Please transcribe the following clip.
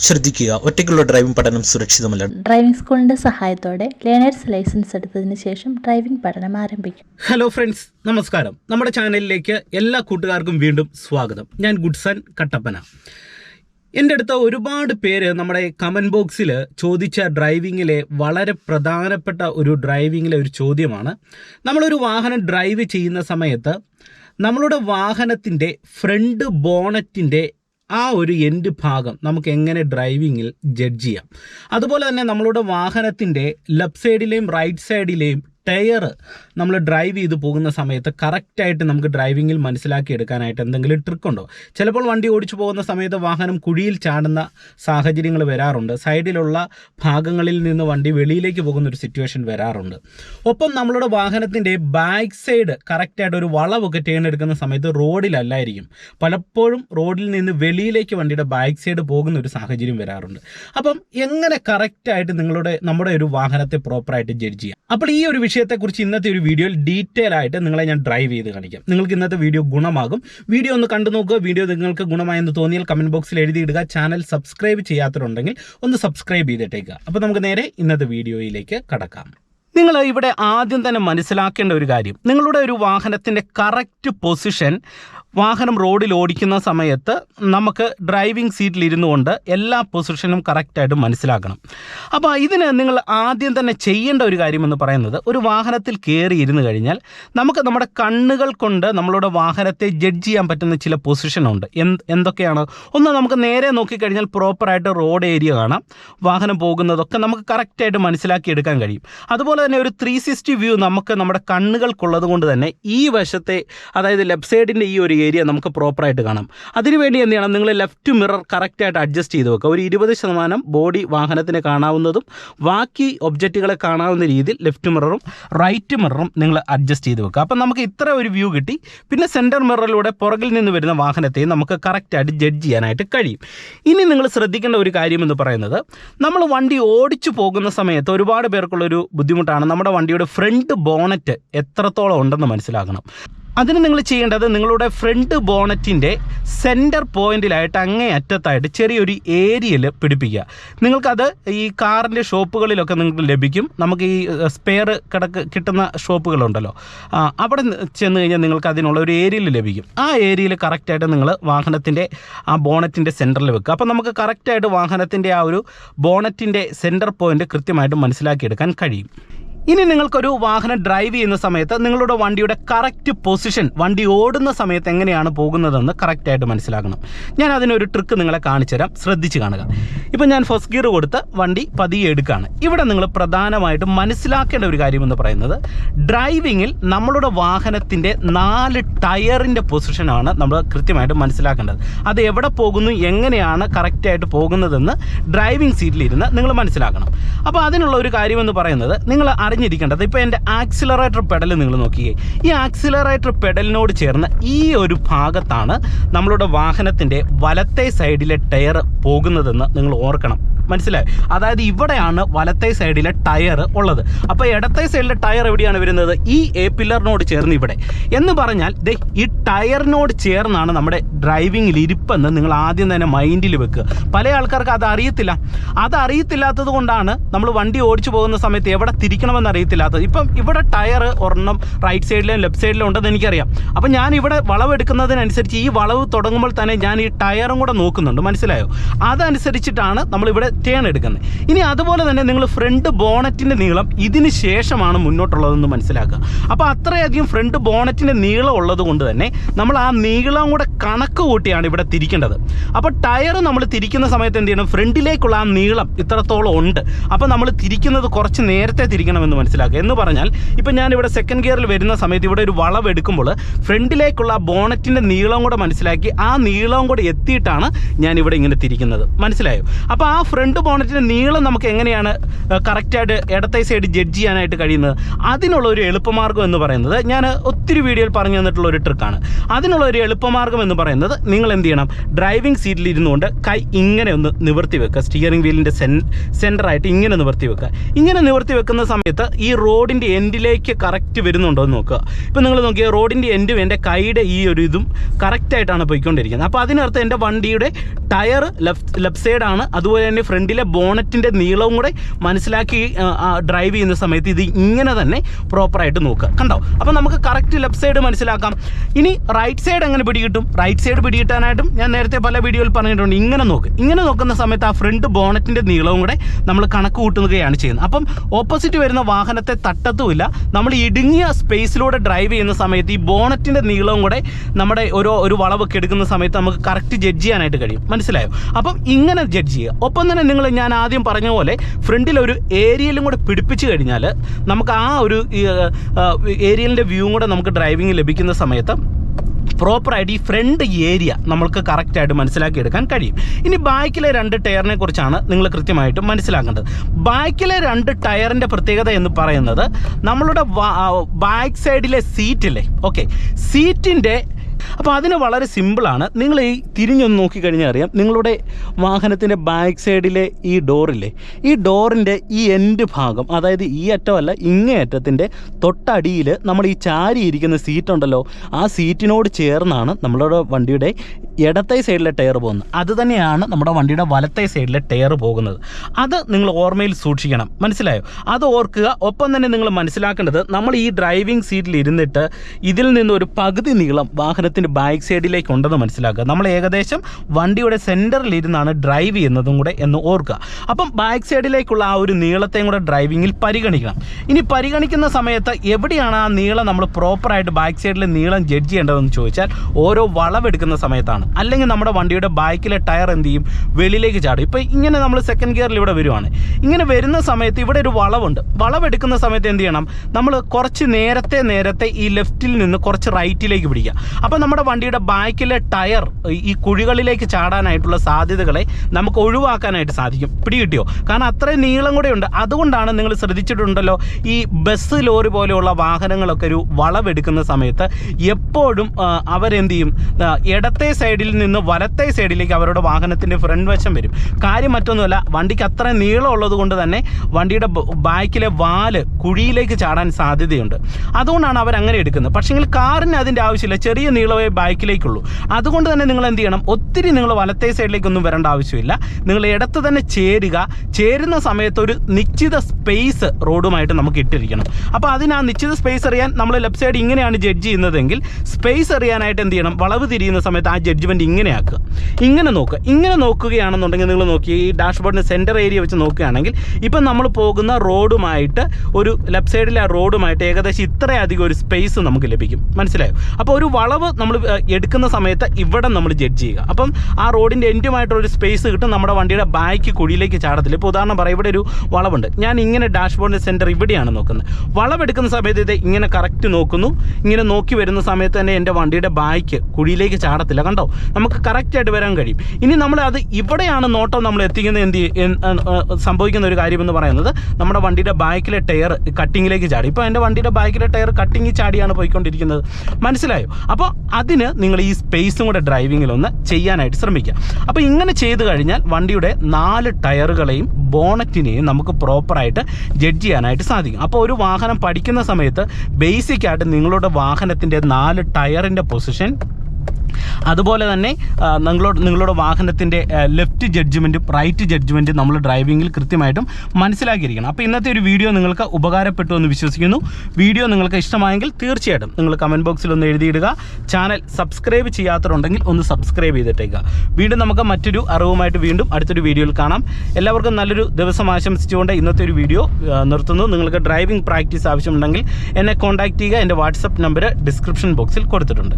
ശ്രദ്ധിക്കുക. ഒറ്റയ്ക്കുള്ള ഡ്രൈവിംഗ് പഠനം സുരക്ഷിതമല്ല. ഡ്രൈവിംഗ് സ്കൂളിന്റെ സഹായത്തോടെ ലേണേഴ്സ് ലൈസൻസ് എടുത്തതിന് ശേഷം ഡ്രൈവിംഗ് പഠനം ആരംഭിക്കും. ഹലോ ഫ്രണ്ട്സ് നമസ്കാരം. നമ്മുടെ ചാനലിലേക്ക് എല്ലാ കൂട്ടുകാർക്കും വീണ്ടും സ്വാഗതം. ഞാൻ ഗുഡ്സൺ കട്ടപ്പന. എന്റെ അടുത്ത ഒരുപാട് പേര് നമ്മുടെ കമന്റ് ബോക്സിൽ ചോദിച്ച ഡ്രൈവിങ്ങിലെ വളരെ പ്രധാനപ്പെട്ട ഒരു ഡ്രൈവിങ്ങിലെ ഒരു ചോദ്യമാണ്. നമ്മളൊരു വാഹനം ഡ്രൈവ് ചെയ്യുന്ന സമയത്ത് നമ്മളുടെ വാഹനത്തിന്റെ ഫ്രണ്ട് ബോണറ്റിന്റെ ആ ഒരു എൻഡ് ഭാഗം നമുക്ക് എങ്ങനെ ഡ്രൈവിങ്ങിൽ ജഡ്ജ് ചെയ്യാം. അതുപോലെ തന്നെ നമ്മളുടെ വാഹനത്തിന്റെ ലെഫ്റ്റ് സൈഡിലെയും റൈറ്റ് സൈഡിലെയും ടയർ നമ്മൾ ഡ്രൈവ് ചെയ്ത് പോകുന്ന സമയത്ത് കറക്റ്റായിട്ട് നമുക്ക് ഡ്രൈവിങ്ങിൽ മനസ്സിലാക്കി എടുക്കാനായിട്ട് എന്തെങ്കിലും ട്രിക്ക് ഉണ്ടോ? ചിലപ്പോൾ വണ്ടി ഓടിച്ചു പോകുന്ന സമയത്ത് വാഹനം കുഴിയിൽ ചാടുന്ന സാഹചര്യങ്ങൾ വരാറുണ്ട്. സൈഡിലുള്ള ഭാഗങ്ങളിൽ നിന്ന് വണ്ടി വെളിയിലേക്ക് പോകുന്ന ഒരു സിറ്റുവേഷൻ വരാറുണ്ട്. ഒപ്പം നമ്മളുടെ വാഹനത്തിന്റെ ബാക്ക് സൈഡ് കറക്റ്റായിട്ട് ഒരു വളവൊക്കെ എടുക്കുന്ന സമയത്ത് റോഡിലല്ലായിരിക്കും. പലപ്പോഴും റോഡിൽ നിന്ന് വെളിയിലേക്ക് വണ്ടിയുടെ ബാക്ക് സൈഡ് പോകുന്ന ഒരു സാഹചര്യം വരാറുണ്ട്. അപ്പം എങ്ങനെ കറക്റ്റായിട്ട് നിങ്ങളുടെ നമ്മുടെ ഒരു വാഹനത്തെ പ്രോപ്പറായിട്ട് ജഡ്ജ് ചെയ്യാം? അപ്പോൾ ഈ ഒരു വിഷയത്തെക്കുറിച്ച് ഇന്നത്തെ ഒരു വീഡിയോയിൽ ഡീറ്റെയിൽ ആയിട്ട് നിങ്ങളെ ഞാൻ ഡ്രൈവ് ചെയ്ത് കാണിക്കാം. നിങ്ങൾക്ക് ഇന്നത്തെ വീഡിയോ ഗുണമാകും. വീഡിയോ ഒന്ന് കണ്ടു നോക്കുക. വീഡിയോ നിങ്ങൾക്ക് ഗുണമായെന്ന് തോന്നിയാൽ കമന്റ് ബോക്സിൽ എഴുതിയിടുക. ചാനൽ സബ്സ്ക്രൈബ് ചെയ്യാത്തവരുണ്ടെങ്കിൽ ഒന്ന് സബ്സ്ക്രൈബ് ചെയ്തിട്ടേക്കുക അപ്പോൾ നമുക്ക് നേരെ ഇന്നത്തെ വീഡിയോയിലേക്ക് കടക്കാം. നിങ്ങൾ ഇവിടെ ആദ്യം തന്നെ മനസ്സിലാക്കേണ്ട ഒരു കാര്യം. നിങ്ങളുടെ ഒരു വാഹനത്തിന്റെ കറക്റ്റ് പൊസിഷൻ വാഹനം റോഡിൽ ഓടിക്കുന്ന സമയത്ത് നമുക്ക് ഡ്രൈവിംഗ് സീറ്റിൽ ഇരുന്നു കൊണ്ട് എല്ലാ പൊസിഷനും കറക്റ്റായിട്ട് മനസ്സിലാക്കണം. അപ്പോൾ ഇതിന് നിങ്ങൾ ആദ്യം തന്നെ ചെയ്യേണ്ട ഒരു കാര്യമെന്ന് പറയുന്നത് ഒരു വാഹനത്തിൽ കയറി ഇരുന്ന് കഴിഞ്ഞാൽ നമുക്ക് നമ്മുടെ കണ്ണുകൾ കൊണ്ട് നമ്മളുടെ വാഹനത്തെ ജഡ്ജ് ചെയ്യാൻ പറ്റുന്ന ചില പൊസിഷനുണ്ട്. എന്ത് എന്തൊക്കെയാണ്? ഒന്ന് നമുക്ക് നേരെ നോക്കിക്കഴിഞ്ഞാൽ പ്രോപ്പറായിട്ട് റോഡ് ഏരിയ കാണാം. വാഹനം പോകുന്നതൊക്കെ നമുക്ക് കറക്റ്റായിട്ട് മനസ്സിലാക്കി എടുക്കാൻ കഴിയും. അതുപോലെ തന്നെ ഒരു ത്രീ സിക്സ്റ്റി വ്യൂ നമുക്ക് നമ്മുടെ കണ്ണുകൾക്കുള്ളത് കൊണ്ട് തന്നെ ഈ വശത്തെ അതായത് ലെഫ്റ്റ് സൈഡിന്റെ ഈ ഒരു ഏരിയ നമുക്ക് പ്രോപ്പറായിട്ട് കാണാം. അതിനുവേണ്ടി എന്ത് ചെയ്യണം നിങ്ങൾ ലെഫ്റ്റ് മിറർ കറക്റ്റായിട്ട് അഡ്ജസ്റ്റ് ചെയ്ത് വെക്കുക. ഒരു ഇരുപത് ശതമാനം ബോഡി വാഹനത്തിന് കാണാവുന്നതും ബാക്കി ഒബ്ജക്റ്റുകളെ കാണാവുന്ന രീതിയിൽ ലെഫ്റ്റ് മിററും റൈറ്റ് മിററും നിങ്ങൾ അഡ്ജസ്റ്റ് ചെയ്ത് വെക്കുക. അപ്പം നമുക്ക് ഇത്ര ഒരു വ്യൂ കിട്ടി. പിന്നെ സെന്റർ മിററിലൂടെ പുറകിൽ നിന്ന് വരുന്ന വാഹനത്തെ നമുക്ക് കറക്റ്റായിട്ട് ജഡ്ജ് ചെയ്യാനായിട്ട് കഴിയും. ഇനി നിങ്ങൾ ശ്രദ്ധിക്കേണ്ട ഒരു കാര്യമെന്ന് പറയുന്നത് നമ്മൾ വണ്ടി ഓടിച്ചു പോകുന്ന സമയത്ത് ഒരുപാട് പേർക്കുള്ളൊരു ബുദ്ധിമുട്ടാണ് നമ്മുടെ വണ്ടിയുടെ ഫ്രണ്ട് ബോണറ്റ് എത്രത്തോളം ഉണ്ടെന്ന് മനസ്സിലാക്കണം. അതിന് നിങ്ങൾ ചെയ്യേണ്ടത് നിങ്ങളുടെ ഫ്രണ്ട് ബോണറ്റിന്റെ സെന്റർ പോയിന്റിലായിട്ട് അങ്ങേ അറ്റത്തായിട്ട് ചെറിയൊരു ഏരിയയിൽ പിടിപ്പിക്കുക. നിങ്ങൾക്കത് ഈ കാറിന്റെ ഷോപ്പുകളിലൊക്കെ നിങ്ങൾക്ക് ലഭിക്കും. നമുക്ക് ഈ സ്പെയർ കിടക്ക് കിട്ടുന്ന ഷോപ്പുകളുണ്ടല്ലോ. അവിടെ ചെന്ന് കഴിഞ്ഞാൽ നിങ്ങൾക്ക് അതിനുള്ള ഒരു ഏരിയയിൽ ലഭിക്കും. ആ ഏരിയയിൽ കറക്റ്റായിട്ട് നിങ്ങൾ വാഹനത്തിന്റെ ആ ബോണറ്റിന്റെ സെന്ററിൽ വെക്കുക. അപ്പോൾ നമുക്ക് കറക്റ്റായിട്ട് വാഹനത്തിന്റെ ആ ഒരു ബോണറ്റിന്റെ സെന്റർ പോയിന്റ് കൃത്യമായിട്ട് മനസ്സിലാക്കിയെടുക്കാൻ കഴിയും. ഇനി നിങ്ങൾക്കൊരു വാഹനം ഡ്രൈവ് ചെയ്യുന്ന സമയത്ത് നിങ്ങളുടെ വണ്ടിയുടെ കറക്റ്റ് പൊസിഷൻ വണ്ടി ഓടുന്ന സമയത്ത് എങ്ങനെയാണ് പോകുന്നതെന്ന് കറക്റ്റായിട്ട് മനസ്സിലാക്കണം. ഞാൻ അതിനൊരു ട്രിക്ക് നിങ്ങളെ കാണിച്ചു തരാം. ശ്രദ്ധിച്ച് കാണുക. ഇപ്പം ഞാൻ ഫസ്റ്റ് ഗിയർ കൊടുത്ത് വണ്ടി പതിയെ എടുക്കുകയാണ് ഇവിടെ നിങ്ങൾ പ്രധാനമായിട്ടും മനസ്സിലാക്കേണ്ട ഒരു കാര്യമെന്ന് പറയുന്നത് ഡ്രൈവിങ്ങിൽ നമ്മളുടെ വാഹനത്തിന്റെ നാല് ടയറിന്റെ പൊസിഷനാണ് നമ്മൾ കൃത്യമായിട്ട് മനസ്സിലാക്കേണ്ടത്. അത് എവിടെ പോകുന്നു എങ്ങനെയാണ് കറക്റ്റായിട്ട് പോകുന്നതെന്ന് ഡ്രൈവിംഗ് സീറ്റിലിരുന്ന് നിങ്ങൾ മനസ്സിലാക്കണം. അപ്പോൾ അതിനുള്ള ഒരു കാര്യമെന്ന് പറയുന്നത് നിങ്ങൾ അറിഞ്ഞിരിക്കേണ്ടത്. ഇപ്പോൾ എന്റെ ആക്സിലറേറ്റർ പെഡൽ നിങ്ങൾ നോക്കിയേ. ഈ ആക്സിലറേറ്റർ പെഡലിനോട് ചേർന്ന ഈ ഒരു ഭാഗത്താണ് നമ്മളുടെ വാഹനത്തിന്റെ വലത്തെ സൈഡിലെ ടയർ പോകുന്നതെന്ന് നിങ്ങൾ ഓർക്കണം. മനസ്സിലായി? അതായത് ഇവിടെയാണ് വലത്തെ സൈഡിലെ ടയർ ഉള്ളത്. അപ്പോൾ ഇടത്തെ സൈഡിലെ ടയർ എവിടെയാണ് വരുന്നത്? ഈ എ പില്ലറിനോട് ചേർന്ന് ഇവിടെ. എന്ന് പറഞ്ഞാൽ ദേ ഈ ടയറിനോട് ചേർന്നാണ് നമ്മുടെ ഡ്രൈവിങ്ങിൽ ഇരിപ്പെന്ന് നിങ്ങൾ ആദ്യം തന്നെ മൈൻഡിൽ വെക്കുക. പല ആൾക്കാർക്ക് അത് അറിയത്തില്ല. അത് അറിയത്തില്ലാത്തത് കൊണ്ടാണ് നമ്മൾ വണ്ടി ഓടിച്ചു പോകുന്ന സമയത്ത് എവിടെ തിരിക്കണമെന്ന് അറിയത്തില്ലാത്തത്. ഇപ്പം ഇവിടെ ടയർ ഒരെണ്ണം റൈറ്റ് സൈഡിലും ലെഫ്റ്റ് സൈഡിലും ഉണ്ടെന്ന് എനിക്കറിയാം. അപ്പം ഞാൻ ഇവിടെ വളവ് വളവെടുക്കുന്നതിനനുസരിച്ച് ഈ വളവ് തുടങ്ങുമ്പോൾ തന്നെ ഞാൻ ഈ ടയറും കൂടെ നോക്കുന്നുണ്ട്. മനസ്സിലായോ? അതനുസരിച്ചിട്ടാണ് നമ്മളിവിടെ ടേൺ എടുക്കുന്നത്. ഇനി അതുപോലെ തന്നെ നിങ്ങൾ ഫ്രണ്ട് ബോണറ്റിന്റെ നീളം ഇതിന് ശേഷമാണ് മുന്നോട്ടുള്ളതെന്ന് മനസ്സിലാക്കുക. അപ്പോൾ അത്രയധികം ഫ്രണ്ട് ബോണറ്റിന്റെ നീളം ഉള്ളത് കൊണ്ട് തന്നെ നമ്മൾ ആ നീളം കൂടെ കണക്ക് കൂട്ടിയാണ് ഇവിടെ തിരിക്കേണ്ടത്. അപ്പോൾ ടയർ നമ്മൾ തിരിക്കുന്ന സമയത്ത് എന്ത് ചെയ്യണം? ഫ്രണ്ടിലേക്കുള്ള ആ നീളം ഇത്രത്തോളം ഉണ്ട്. അപ്പോൾ നമ്മൾ തിരിക്കുന്നത് കുറച്ച് നേരത്തെ തിരിക്കണമെന്ന് മനസ്സിലാക്കുക. എന്ന് പറഞ്ഞാൽ ഇപ്പോൾ ഞാൻ ഇവിടെ സെക്കൻഡ് ഗിയറിൽ വരുന്ന സമയത്ത് ഇവിടെ ഒരു വളവ് എടുക്കുമ്പോൾ ഫ്രണ്ടിലേക്കുള്ള ബോണറ്റിന്റെ നീളം കൂടെ മനസ്സിലാക്കി ആ നീളം കൂടെ എത്തിയിട്ടാണ് ഞാൻ ഇവിടെ ഇങ്ങനെ തിരിക്കുന്നത്. മനസ്സിലായോ? അപ്പോൾ ആ ഫ്രണ്ട് ഫ്രണ്ട് ബോണറ്റിന്റെ നീളം നമുക്ക് എങ്ങനെയാണ് കറക്റ്റായിട്ട് ഇടത്തെ സൈഡ് ജഡ്ജ് ചെയ്യാനായിട്ട് കഴിയുന്നത്? അതിനുള്ള ഒരു എളുപ്പമാർഗം എന്ന് പറയുന്നത് ഞാൻ ഒത്തിരി വീഡിയോയിൽ പറഞ്ഞു തന്നിട്ടുള്ള ഒരു ട്രിക്കാണ് അതിനുള്ള ഒരു എളുപ്പമാർഗം എന്ന് പറയുന്നത് നിങ്ങൾ എന്ത് ചെയ്യണം? ഡ്രൈവിംഗ് സീറ്റിൽ ഇരുന്നുകൊണ്ട് കൈ ഇങ്ങനെ ഒന്ന് നിവർത്തി വെക്കുക. സ്റ്റിയറിംഗ് വീലിന്റെ സെൻ സെന്ററായിട്ട് ഇങ്ങനെ നിവർത്തി വെക്കുക. ഇങ്ങനെ നിവർത്തി വെക്കുന്ന സമയത്ത് ഈ റോഡിന്റെ എൻഡിലേക്ക് കറക്റ്റ് വരുന്നുണ്ടോ എന്ന് നോക്കുക. ഇപ്പോൾ നിങ്ങൾ നോക്കിയാൽ റോഡിന്റെ എൻഡും എന്റെ കൈയുടെ ഈ ഒരു ഇതും കറക്റ്റായിട്ടാണ് പോയിക്കൊണ്ടിരിക്കുന്നത്. അപ്പോൾ അതിനർത്ഥം എന്റെ വണ്ടിയുടെ ടയർ ലെഫ്റ്റ് ലെഫ്റ്റ് സൈഡാണ് അതുപോലെ തന്നെ ഫ്രണ്ടിലെ ബോണറ്റിന്റെ നീളവും കൂടെ മനസ്സിലാക്കി ഡ്രൈവ് ചെയ്യുന്ന സമയത്ത് ഇത് ഇങ്ങനെ തന്നെ പ്രോപ്പറായിട്ട് നോക്കുക. കണ്ടോ? അപ്പോൾ നമുക്ക് കറക്റ്റ് ലെഫ്റ്റ് സൈഡ് മനസ്സിലാക്കാം. ഇനി റൈറ്റ് സൈഡ് എങ്ങനെ പിടികിട്ടും? റൈറ്റ് സൈഡ് പിടികിട്ടാനായിട്ടും ഞാൻ നേരത്തെ പല വീഡിയോയിൽ പറഞ്ഞിട്ടുണ്ട്. ഇങ്ങനെ നോക്ക്. ഇങ്ങനെ നോക്കുന്ന സമയത്ത് ആ ഫ്രണ്ട് ബോണറ്റിന്റെ നീളവും കൂടെ നമ്മൾ കണക്ക് കൂട്ടുകയാണ് ചെയ്യുന്നത്. അപ്പം ഓപ്പോസിറ്റ് വരുന്ന വാഹനത്തെ തട്ടത്തുമില്ല. നമ്മൾ ഇടുങ്ങിയ സ്പേസിലൂടെ ഡ്രൈവ് ചെയ്യുന്ന സമയത്ത് ഈ ബോണറ്റിന്റെ നീളവും കൂടെ നമ്മുടെ ഓരോ ഒരു വളവൊക്കെ എടുക്കുന്ന സമയത്ത് നമുക്ക് കറക്റ്റ് ജഡ്ജ് ചെയ്യാനായിട്ട് കഴിയും. മനസ്സിലായോ? അപ്പം ഇങ്ങനെ ജഡ്ജ് ചെയ്യുക. ഒപ്പം തന്നെ നിങ്ങൾ ഞാൻ ആദ്യം പറഞ്ഞ പോലെ ഫ്രണ്ടിൽ ഒരു ഏരിയയിലും കൂടെ പിടിപ്പിച്ച് കഴിഞ്ഞാൽ നമുക്ക് ആ ഒരു ഏരിയലിന്റെ വ്യൂ കൂടെ നമുക്ക് ഡ്രൈവിംഗ് ലഭിക്കുന്ന സമയത്ത് പ്രോപ്പറായിട്ട് ഈ ഫ്രണ്ട് ഏരിയ നമ്മൾക്ക് കറക്റ്റായിട്ട് മനസ്സിലാക്കിയെടുക്കാൻ കഴിയും. ഇനി ബാക്കിലെ രണ്ട് ടയറിനെ കുറിച്ചാണ് നിങ്ങൾ കൃത്യമായിട്ട് മനസ്സിലാക്കേണ്ടത്. ബാക്കിലെ രണ്ട് ടയറിന്റെ പ്രത്യേകത എന്ന് പറയുന്നത് നമ്മളുടെ ബാക്ക് സൈഡിലെ സീറ്റിലെ ഓക്കെ സീറ്റിന്റെ അപ്പോൾ അതിന് വളരെ സിമ്പിളാണ്. നിങ്ങൾ ഈ തിരിഞ്ഞൊന്ന് നോക്കിക്കഴിഞ്ഞാൽ അറിയാം നിങ്ങളുടെ വാഹനത്തിന്റെ ബാക്ക് സൈഡിലെ ഈ ഡോറില്ലേ ഈ ഡോറിന്റെ ഈ എൻഡ് ഭാഗം അതായത് ഈ അറ്റമല്ല ഇങ്ങേ അറ്റത്തിന്റെ തൊട്ടടിയിൽ നമ്മൾ ഈ ചാരി ഇരിക്കുന്ന സീറ്റ് ഉണ്ടല്ലോ ആ സീറ്റിനോട് ചേർന്നാണ് നമ്മളുടെ വണ്ടിയുടെ ഇടത്തെ സൈഡിലെ ടയർ പോകുന്നത്. അത് തന്നെയാണ് നമ്മുടെ വണ്ടിയുടെ വലത്തെ സൈഡിലെ ടയർ പോകുന്നത്. അത് നിങ്ങൾ ഓർമ്മയിൽ സൂക്ഷിക്കണം. മനസ്സിലായോ? അത് ഓർക്കുക. ഒപ്പം തന്നെ നിങ്ങൾ മനസ്സിലാക്കേണ്ടത് നമ്മൾ ഈ ഡ്രൈവിംഗ് സീറ്റിൽ ഇരുന്നിട്ട് ഇതിൽ നിന്ന് ഒരു പകുതി നീളം വാഹനത്തിന്റെ ബാക്ക് സൈഡിലേക്ക് ഉണ്ടെന്ന് മനസ്സിലാക്കുക. നമ്മൾ ഏകദേശം വണ്ടിയുടെ സെന്ററിൽ ഇരുന്നാണ് ഡ്രൈവ് ചെയ്യുന്നതും കൂടെ എന്ന് ഓർക്കുക. അപ്പം ബാക്ക് സൈഡിലേക്കുള്ള ആ ഒരു നീളത്തെയും കൂടെ ഡ്രൈവിങ്ങിൽ പരിഗണിക്കണം. ഇനി പരിഗണിക്കുന്ന സമയത്ത് എവിടെയാണ് ആ നീളം നമ്മൾ പ്രോപ്പറായിട്ട് ബാക്ക് സൈഡിലെ നീളം ജഡ്ജ് ചെയ്യേണ്ടതെന്ന് ചോദിച്ചാൽ ഓരോ വളവെടുക്കുന്ന സമയത്താണ്. അല്ലെങ്കിൽ നമ്മുടെ വണ്ടിയുടെ ബാക്കിലെ ടയർ എന്ത് ചെയ്യും? വെളിയിലേക്ക് ചാടും. ഇപ്പോൾ ഇങ്ങനെ നമ്മൾ സെക്കൻഡ് ഗിയറിൽ ഇവിടെ വരുവാണ്. ഇങ്ങനെ വരുന്ന സമയത്ത് ഇവിടെ ഒരു വളവുണ്ട്. വളവെടുക്കുന്ന സമയത്ത് എന്ത് ചെയ്യണം? നമ്മൾ കുറച്ച് നേരത്തെ നേരത്തെ ഈ ലെഫ്റ്റിൽ നിന്ന് കുറച്ച് റൈറ്റിലേക്ക് പിടിക്കുക. അപ്പോൾ നമ്മുടെ വണ്ടിയുടെ ബാക്കിലെ ടയർ ഈ കുഴികളിലേക്ക് ചാടാനായിട്ടുള്ള സാധ്യതകളെ നമുക്ക് ഒഴിവാക്കാനായിട്ട് സാധിക്കും. പിടികിട്ടിയോ? കാരണം അത്രയും നീളം കൂടെ ഉണ്ട്. അതുകൊണ്ടാണ് നിങ്ങൾ ശ്രദ്ധിച്ചിട്ടുണ്ടല്ലോ ഈ ബസ് ലോറി പോലെയുള്ള വാഹനങ്ങളൊക്കെ ഒരു വളവെടുക്കുന്ന സമയത്ത് എപ്പോഴും അവരെന്ത് ചെയ്യും ഇടത്തെ സൈഡിൽ നിന്ന് വലത്തെ സൈഡിലേക്ക് അവരുടെ വാഹനത്തിന്റെ ഫ്രണ്ട് വശം വരും. കാര്യം മറ്റൊന്നുമല്ല വണ്ടിക്ക് അത്ര നീളം ഉള്ളത് കൊണ്ട് തന്നെ വണ്ടിയുടെ ബാക്കിലെ വാൽ കുഴിയിലേക്ക് ചാടാൻ സാധ്യതയുണ്ട്. അതുകൊണ്ടാണ് അവർ അങ്ങനെ എടുക്കുന്നത് പക്ഷേങ്കിൽ കാറിന് അതിന്റെ ആവശ്യമില്ല. ചെറിയ നീളമേ ബാക്കിലേക്കുള്ളൂ. അതുകൊണ്ട് തന്നെ നിങ്ങൾ എന്ത് ചെയ്യണം? ഒത്തിരി നിങ്ങൾ വലത്തെ സൈഡിലേക്കൊന്നും വരേണ്ട ആവശ്യമില്ല. നിങ്ങൾ ഇടത്ത് തന്നെ ചേരുക. ചേരുന്ന സമയത്ത് ഒരു നിശ്ചിത സ്പേസ് റോഡുമായിട്ട് നമുക്ക് ഇട്ടിരിക്കണം. അപ്പോൾ അതിന് ആ നിശ്ചിത സ്പേസ് അറിയാൻ നമ്മൾ ലെഫ്റ്റ് സൈഡ് ഇങ്ങനെയാണ് ജഡ്ജ് ചെയ്യുന്നതെങ്കിൽ സ്പേസ് അറിയാനായിട്ട് എന്ത് ചെയ്യണം? വളവ് തിരിയുന്ന സമയത്ത് ആ ജഡ്ജ്മെന്റ് ഇങ്ങനെ ആക്കുക. ഇങ്ങനെ നോക്കുക. ഇങ്ങനെ നോക്കുകയാണെന്നുണ്ടെങ്കിൽ നിങ്ങൾ നോക്കി ഈ ഡാഷ്ബോർഡിന്റെ സെന്റർ ഏരിയ വെച്ച് നോക്കുകയാണെങ്കിൽ ഇപ്പം നമ്മൾ പോകുന്ന റോഡുമായിട്ട് ഒരു ലെഫ്റ്റ് സൈഡിലെ ആ റോഡുമായിട്ട് ഏകദേശം ഇത്രയധികം ഒരു സ്പേസ് നമുക്ക് ലഭിക്കും. മനസ്സിലായോ? അപ്പോൾ ഒരു വളവ് നമ്മൾ എടുക്കുന്ന സമയത്ത് ഇവിടെ നമ്മൾ ജഡ്ജ് ചെയ്യുക. അപ്പം ആ റോഡിന്റെ എൻഡുമായിട്ടുള്ള ഒരു സ്പേസ് കിട്ടും നമ്മുടെ വണ്ടിയുടെ ബാക്ക് കുഴിയിലേക്ക് ചാടത്തില്ല. ഇപ്പോൾ ഉദാഹരണം പറയാം ഇവിടെ ഒരു വളവുണ്ട്. ഞാൻ ഇങ്ങനെ ഡാഷ്ബോർഡിന്റെ സെന്റർ ഇവിടെയാണ് നോക്കുന്നത്. വളവെടുക്കുന്ന സമയത്ത് ഇത് ഇങ്ങനെ കറക്റ്റ് നോക്കുന്നു. ഇങ്ങനെ നോക്കി വരുന്ന സമയത്ത് തന്നെ എന്റെ വണ്ടിയുടെ ബാക്ക് കുഴിയിലേക്ക് ചാടത്തില്ല. കണ്ടോ? നമുക്ക് കറക്റ്റായിട്ട് വരാൻ കഴിയും. ഇനി നമ്മൾ അത് ഇവിടെയാണ് നോട്ടം നമ്മൾ എത്തിക്കുന്നത് എന്ത് സംഭവിക്കുന്ന ഒരു കാര്യമെന്ന് പറയുന്നത് നമ്മുടെ വണ്ടിയുടെ ബാക്കിലെ ടയർ കട്ടിങ്ങിലേക്ക് ചാടി. ഇപ്പോൾ എന്റെ വണ്ടിയുടെ ബാക്കിലെ ടയർ കട്ടിങ്ങിൽ ചാടിയാണ് പോയിക്കൊണ്ടിരിക്കുന്നത്. മനസ്സിലായോ? അപ്പോൾ അതിന് നിങ്ങൾ ഈ സ്പേസും കൂടെ ഡ്രൈവിങ്ങിൽ ഒന്ന് ചെയ്യാനായിട്ട് ശ്രമിക്കുക. അപ്പോൾ ഇങ്ങനെ ചെയ്തു കഴിഞ്ഞാൽ വണ്ടിയുടെ നാല് ടയറുകളെയും ബോണറ്റിനെയും നമുക്ക് പ്രോപ്പറായിട്ട് ജഡ്ജ് ചെയ്യാനായിട്ട് സാധിക്കും. അപ്പോൾ ഒരു വാഹനം പഠിക്കുന്ന സമയത്ത് ബേസിക്കായിട്ട് നിങ്ങളുടെ വാഹനത്തിന്റെ നാല് ടയറിന്റെ പൊസിഷൻ അതുപോലെ തന്നെ നിങ്ങളോട് നിങ്ങളുടെ വാഹനത്തിന്റെ ലെഫ്റ്റ് ജഡ്ജ്മെന്റും റൈറ്റ് ജഡ്ജ്മെന്റും നമ്മൾ ഡ്രൈവിങ്ങിൽ കൃത്യമായിട്ടും മനസ്സിലാക്കിയിരിക്കണം. അപ്പോൾ ഇന്നത്തെ ഒരു വീഡിയോ നിങ്ങൾക്ക് ഉപകാരപ്പെട്ടു എന്ന് വിശ്വസിക്കുന്നു. വീഡിയോ നിങ്ങൾക്ക് ഇഷ്ടമായെങ്കിൽ തീർച്ചയായിട്ടും നിങ്ങൾ കമന്റ് ബോക്സിൽ ഒന്ന് എഴുതിയിടുക. ചാനൽ സബ്സ്ക്രൈബ് ചെയ്യാത്തവരുണ്ടെങ്കിൽ ഒന്ന് സബ്സ്ക്രൈബ് ചെയ്തിട്ടേക്കുക വീണ്ടും നമുക്ക് മറ്റൊരു അറിവുമായിട്ട് വീണ്ടും അടുത്തൊരു വീഡിയോയിൽ കാണാം. എല്ലാവർക്കും നല്ലൊരു ദിവസം ആശംസിച്ചുകൊണ്ട് ഇന്നത്തെ ഒരു വീഡിയോ നിർത്തുന്നു. നിങ്ങൾക്ക് ഡ്രൈവിംഗ് പ്രാക്ടീസ് ആവശ്യമുണ്ടെങ്കിൽ എന്നെ കോൺടാക്ട് ചെയ്യുക. എന്റെ വാട്സപ്പ് നമ്പർ ഡിസ്ക്രിപ്ഷൻ ബോക്സിൽ കൊടുത്തിട്ടുണ്ട്.